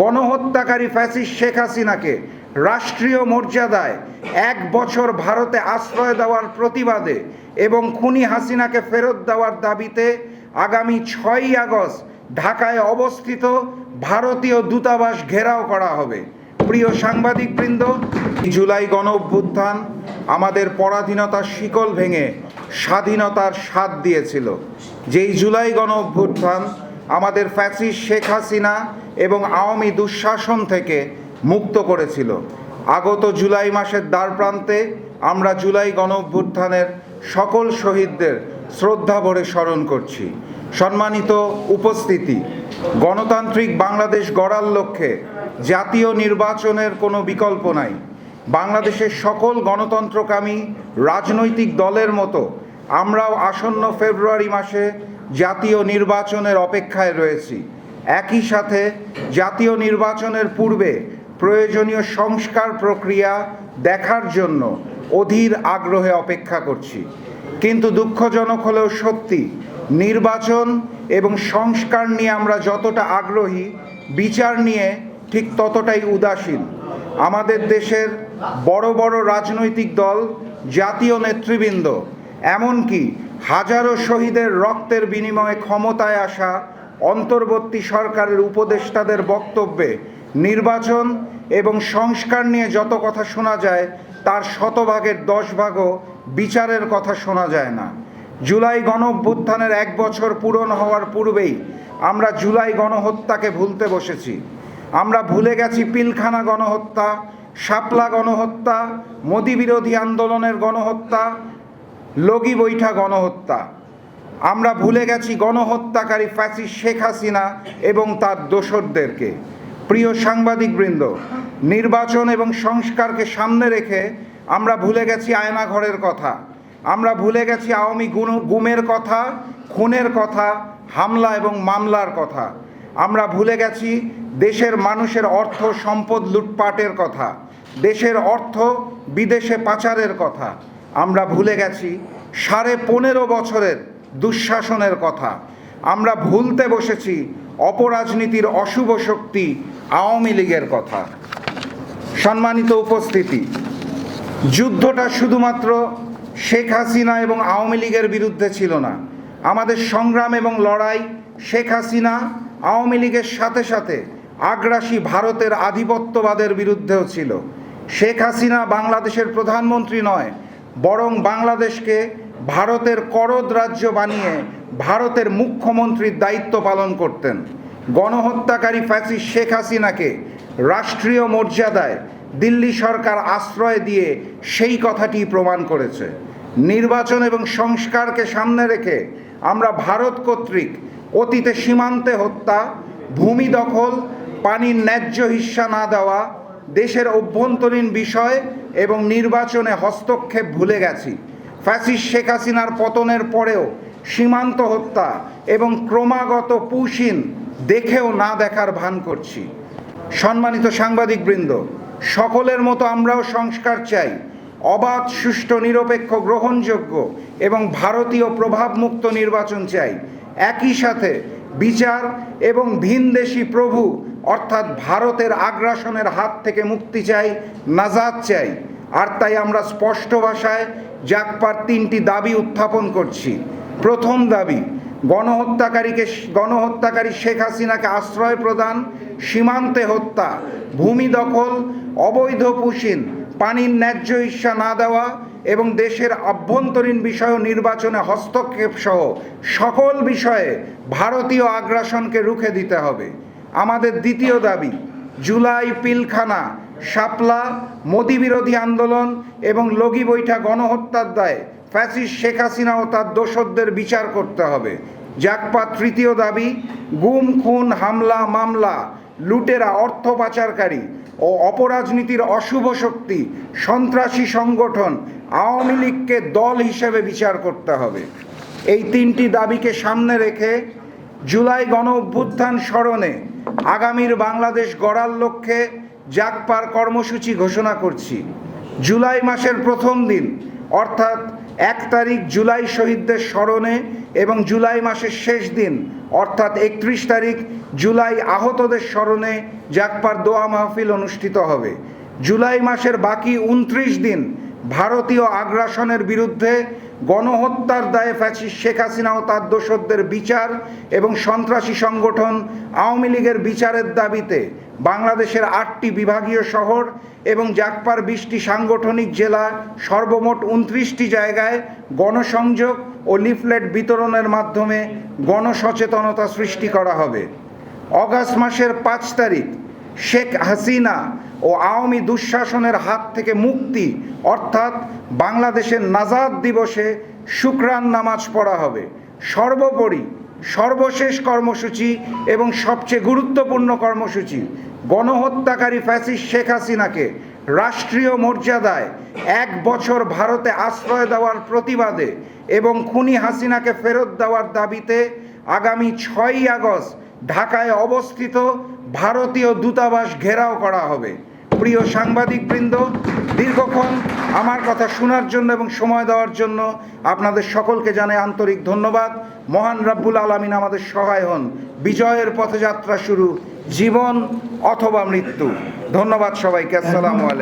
গণহত্যাকারী ফ্যাসিস শেখ হাসিনাকে রাষ্ট্রীয় মর্যাদায় এক বছর ভারতে আশ্রয় দেওয়ার প্রতিবাদে এবং খুনি হাসিনাকে ফেরত দেওয়ার দাবিতে আগামী ছয়ই আগস্ট ঢাকায় অবস্থিত ভারতীয় দূতাবাস ঘেরাও করা হবে। প্রিয় সাংবাদিকবৃন্দ, জুলাই গণ অভ্যুত্থান আমাদের পরাধীনতার শিকল ভেঙে স্বাধীনতার স্বাদ দিয়েছিল। যেই জুলাই গণ অভ্যুত্থান আমাদের ফ্যাসিস শেখ হাসিনা এবং আওয়ামী দুঃশাসন থেকে মুক্ত করেছিল। আগত জুলাই মাসের দ্বারপ্রান্তে আমরা জুলাই গণ অভ্যুত্থানের সকল শহীদদের শ্রদ্ধা ভরে স্মরণ করছি। সম্মানিত উপস্থিতি, গণতান্ত্রিক বাংলাদেশ গড়ার লক্ষ্যে জাতীয় নির্বাচনের কোনো বিকল্প নাই। বাংলাদেশের সকল গণতন্ত্রকামী রাজনৈতিক দলের মতো আমরাও আসন্ন ফেব্রুয়ারি মাসে জাতীয় নির্বাচনের অপেক্ষায় রয়েছি। একই সাথে জাতীয় নির্বাচনের পূর্বে প্রয়োজনীয় সংস্কার প্রক্রিয়া দেখার জন্য অধীর আগ্রহে অপেক্ষা করছি। কিন্তু দুঃখজনক হলেও সত্যি, নির্বাচন এবং সংস্কার নিয়ে আমরা যতটা আগ্রহী, বিচার নিয়ে ঠিক ততটাই উদাসীন। আমাদের দেশের বড় বড় রাজনৈতিক দল, জাতীয় নেতৃবৃন্দ, এমনকি হাজারো শহীদের রক্তের বিনিময়ে ক্ষমতায় আসা অন্তর্বর্তী সরকারের উপদেষ্টাদের বক্তব্যে নির্বাচন এবং সংস্কার নিয়ে যত কথা শোনা যায়, তার শতভাগের দশ ভাগও বিচারের কথা শোনা যায় না। জুলাই গণ অভ্যুত্থানের এক বছর পূরণ হওয়ার পূর্বেই আমরা জুলাই গণহত্যাকে ভুলতে বসেছি। আমরা ভুলে গেছি পিলখানা গণহত্যা, শাপলা গণহত্যা, মোদি বিরোধী আন্দোলনের গণহত্যা, লগি বৈঠা গণহত্যা। আমরা ভুলে গেছি গণহত্যাকারী ফ্যাসি শেখ হাসিনা এবং তার দোসরদেরকে। প্রিয় সাংবাদিকবৃন্দ, নির্বাচন এবং সংস্কারকে সামনে রেখে আমরা ভুলে গেছি আয়নাঘরের কথা। আমরা ভুলে গেছি আওয়ামী গুমের কথা, খুনের কথা, হামলা এবং মামলার কথা। আমরা ভুলে গেছি দেশের মানুষের অর্থ সম্পদ লুটপাটের কথা। দেশের অর্থ বিদেশে পাচারের কথা। আমরা ভুলে গেছি সাড়ে পনেরো বছরের দুঃশাসনের কথা। আমরা ভুলতে বসেছি, অপরাজনীতির অশুভ শক্তি আওয়ামী লীগের কথা। সম্মানিত উপস্থিতি, যুদ্ধটা শুধুমাত্র শেখ হাসিনা এবং আওয়ামী লীগের বিরুদ্ধে ছিল না। আমাদের সংগ্রাম এবং লড়াই শেখ হাসিনা, আওয়ামী লীগের সাথে সাথে আগ্রাসী ভারতের আধিপত্যবাদের বিরুদ্ধেও ছিল। শেখ হাসিনা বাংলাদেশের প্রধানমন্ত্রী নয়, বরং বাংলাদেশকে ভারতের করদ রাজ্য বানিয়ে ভারতের মুখ্যমন্ত্রীর দায়িত্ব পালন করতেন। গণহত্যাকারী ফ্যাসিস শেখ হাসিনাকে রাষ্ট্রীয় মর্যাদায় দিল্লি সরকার আশ্রয় দিয়ে সেই কথাটি প্রমাণ করেছে। নির্বাচন এবং সংস্কারকে সামনে রেখে আমরা ভারত কর্তৃক অতীতে সীমান্তে হত্যা, ভূমি দখল, পানির ন্যায্য হিস্সা না দেওয়া, দেশের অভ্যন্তরীণ বিষয় এবং নির্বাচনে হস্তক্ষেপ ভুলে গেছি। ফ্যাসিস শেখ হাসিনার পতনের পরেও সীমান্ত হত্যা এবং ক্রমাগত পুশিন দেখেও না দেখার ভান করছি। সম্মানিত সাংবাদিকবৃন্দ, সকলের মতো আমরাও সংস্কার চাই। অবাধ, সুষ্ঠু, নিরপেক্ষ, গ্রহণযোগ্য এবং ভারতীয় প্রভাবমুক্ত নির্বাচন চাই। একই সাথে বিচার এবং ভিনদেশি প্রভু, অর্থাৎ ভারতের আগ্রাসনের হাত থেকে মুক্তি চাই, নাজাদ চাই। আর তাই আমরা স্পষ্ট ভাষায় জাকপার তিনটি দাবি উত্থাপন করছি। প্রথম দাবি, গণহত্যাকারীকে গণহত্যাকারী শেখ হাসিনাকে আশ্রয় প্রদান, সীমান্তে হত্যা, ভূমি দখল, অবৈধ পুশিন, পানির ন্যায্য ইচ্ছা না দেওয়া এবং দেশের আভ্যন্তরীণ বিষয় নির্বাচনে হস্তক্ষেপ সহ সকল বিষয়ে ভারতীয় আগ্রাসনকে রুখে দিতে হবে। আমাদের দ্বিতীয় দাবি, জুলাই পিলখানা শাপলা মোদি বিরোধী আন্দোলন এবং লগি বৈঠা গণহত্যার দায়ে ফ্যাসিস শেখ হাসিনা ও তার দোসরদের বিচার করতে হবে। জাকপাত তৃতীয় দাবি, গুম, খুন, হামলা, মামলা, লুটেরা, অর্থ পাচারকারী ও অপরাজনীতির অশুভ শক্তি, সন্ত্রাসী সংগঠন আওয়ামী লীগকে দল হিসেবে বিচার করতে হবে। এই তিনটি দাবিকে সামনে রেখে জুলাই গণ অভ্যুত্থান স্মরণে আগামীর বাংলাদেশ গড়ার লক্ষ্যে জাগপার কর্মসূচি ঘোষণা করছি। জুলাই মাসের প্রথম দিন, অর্থাৎ এক তারিখ জুলাই শহীদদের স্মরণে এবং জুলাই মাসের শেষ দিন, অর্থাৎ একত্রিশ তারিখ জুলাই আহতদের স্মরণে জাগপার দোয়া মাহফিল অনুষ্ঠিত হবে। জুলাই মাসের বাকি উনত্রিশ দিন ভারতীয় আগ্রাসনের বিরুদ্ধে গণহত্যার দায়ে ফ্যাসিস শেখ হাসিনা ও তার দোসরদের বিচার এবং সন্ত্রাসী সংগঠন আওয়ামী লীগের বিচারের দাবিতে বাংলাদেশের আটটি বিভাগীয় শহর এবং জাকপার বিশটি সাংগঠনিক জেলা সর্বমোট উনত্রিশটি জায়গায় গণসংযোগ ও লিফলেট বিতরণের মাধ্যমে গণসচেতনতা সৃষ্টি করা হবে। অগাস্ট মাসের পাঁচ তারিখ শেখ হাসিনা ও আওয়ামী দুঃশাসনের হাত থেকে মুক্তি, অর্থাৎ বাংলাদেশের নাজাদ দিবসে শুক্রান নামাজ পড়া হবে। সর্বোপরি সর্বশেষ কর্মসূচি এবং সবচেয়ে গুরুত্বপূর্ণ কর্মসূচি, গণহত্যাকারী ফ্যাসিস শেখ হাসিনাকে রাষ্ট্রীয় মর্যাদায় এক বছর ভারতে আশ্রয় দেওয়ার প্রতিবাদে এবং খুনি হাসিনাকে ফেরত দেওয়ার দাবিতে আগামী ছয়ই আগস্ট ঢাকায় অবস্থিত ভারতীয় দূতাবাস ঘেরাও করা হবে। প্রিয় সাংবাদিকবৃন্দ, দীর্ঘক্ষণ আমার কথা শোনার জন্য এবং সময় দেওয়ার জন্য আপনাদের সকলকে জানাই আন্তরিক ধন্যবাদ। মহান রাব্বুল আলমিন আমাদের সহায় হন। বিজয়ের পথযাত্রা শুরু, জীবন অথবা মৃত্যু। ধন্যবাদ সবাইকে। আসসালামু আলাইকুম।